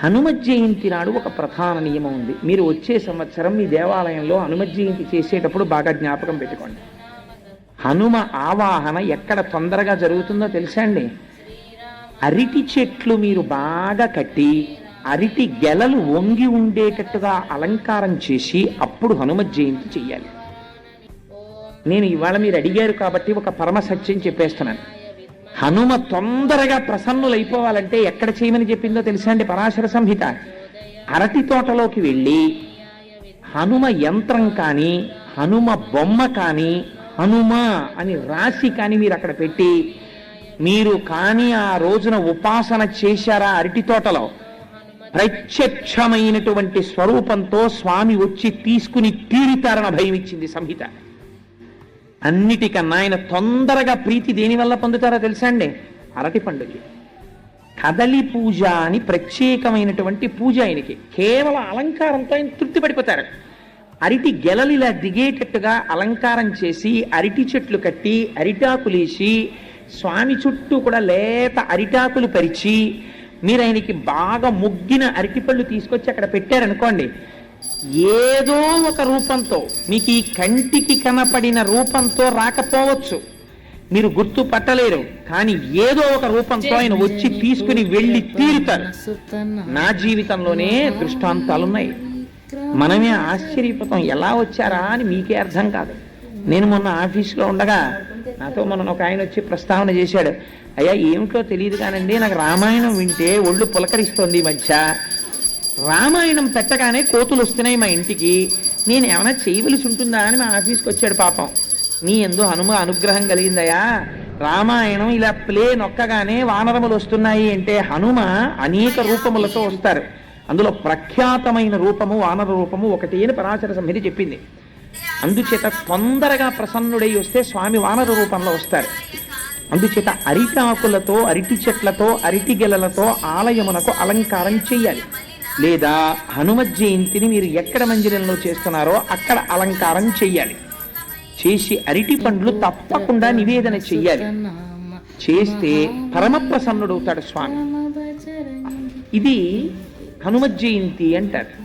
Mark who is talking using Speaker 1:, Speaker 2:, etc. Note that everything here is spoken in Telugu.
Speaker 1: హనుమ జయంతి నాడు ఒక ప్రధాన నియమం ఉంది. మీరు వచ్చే సంవత్సరం మీ దేవాలయంలో హనుమ జయంతి చేసేటప్పుడు బాగా జ్ఞాపకం పెట్టుకోండి. హనుమ ఆవాహన ఎక్కడ తొందరగా జరుగుతుందో తెలుసా అండి? అరటి చెట్లు మీరు బాగా కట్టి అరటి గెలలు వంగి ఉండేటట్టుగా అలంకారం చేసి అప్పుడు హనుమ జయంతి చెయ్యాలి. నేను ఇవాళ మీరు అడిగారు కాబట్టి ఒక పరమ సత్యం చెప్పేస్తున్నాను. హనుమ తొందరగా ప్రసన్నులైపోవాలంటే ఎక్కడ చేయమని చెప్పిందో తెలుసా అండి పరాశర సంహిత? అరటి తోటలోకి వెళ్ళి హనుమ యంత్రం కానీ హనుమ బొమ్మ కానీ హనుమ అని రాసి కానీ మీరు అక్కడ పెట్టి మీరు కానీ ఆ రోజున ఉపాసన చేశారా అరటి తోటలో? ప్రత్యక్షమైనటువంటి స్వరూపంతో స్వామి వచ్చి తీసుకుని తీరుతారన్న భయం ఇచ్చింది సంహిత. అన్నిటికన్నా ఆయన తొందరగా ప్రీతి దేని వల్ల పొందుతారో తెలుసా అండి? అరటి పండుగ కదలి పూజ అని ప్రత్యేకమైనటువంటి పూజ ఆయనకి. కేవలం అలంకారంతో ఆయన తృప్తి పడిపోతారు. అరటి గెలలు ఇలా దిగేటట్టుగా అలంకారం చేసి అరటి చెట్లు కట్టి అరిటాకులేసి స్వామి చుట్టూ కూడా లేత అరిటాకులు పరిచి మీరు ఆయనకి బాగా ముగ్గిన అరటిపళ్ళు తీసుకొచ్చి అక్కడ పెట్టారనుకోండి ఏదో ఒక రూపంతో మీకు ఈ కంటికి కనపడిన రూపంతో రాకపోవచ్చు. మీరు గుర్తు పట్టలేరు కానీ ఏదో ఒక రూపంతో ఆయన వచ్చి తీసుకుని వెళ్ళి తీరుతారు. నా జీవితంలోనే దృష్టాంతాలున్నాయి. మనమే ఆశ్చర్యపోతాం ఎలా వచ్చారా అని మీకే అర్థం కాదు. నేను మొన్న ఆఫీస్లో ఉండగా నాతో మొన్న ఒక ఆయన వచ్చి ప్రస్తావన చేశాడు. అయ్యా ఏమిటో తెలియదు కానండి నాకు రామాయణం వింటే ఒళ్ళు పులకరిస్తోంది ఈ మధ్య. రామాయణం పెట్టగానే కోతులు వస్తున్నాయి మా ఇంటికి. నేను ఏమైనా చేయవలసి ఉంటుందా అని మా ఆఫీస్కి వచ్చాడు పాపం. నీ ఎందు హనుమ అనుగ్రహం కలిగిందయా? రామాయణం ఇలా ప్లే నొక్కగానే వానరములు వస్తున్నాయి అంటే హనుమ అనేక రూపములతో వస్తారు. అందులో ప్రఖ్యాతమైన రూపము వానర రూపము ఒకటి అని పరాశర సంహిత చెప్పింది. అందుచేత తొందరగా ప్రసన్నుడై వస్తే స్వామి వానర రూపంలో వస్తారు. అందుచేత అరిటాకులతో అరటి చెట్లతో అరటి గెలలతో ఆలయమునకు అలంకారం చెయ్యాలి లేదా హనుమత్ జయంతిని మీరు ఎక్కడ మందిరంలో చేస్తున్నారో అక్కడ అలంకారం చెయ్యాలి. చేసి అరటి పండ్లు తప్పకుండా నివేదన చెయ్యాలి. చేస్తే పరమ ప్రసన్నుడవుతాడు స్వామి. ఇది హనుమత్ జయంతి అంటారు.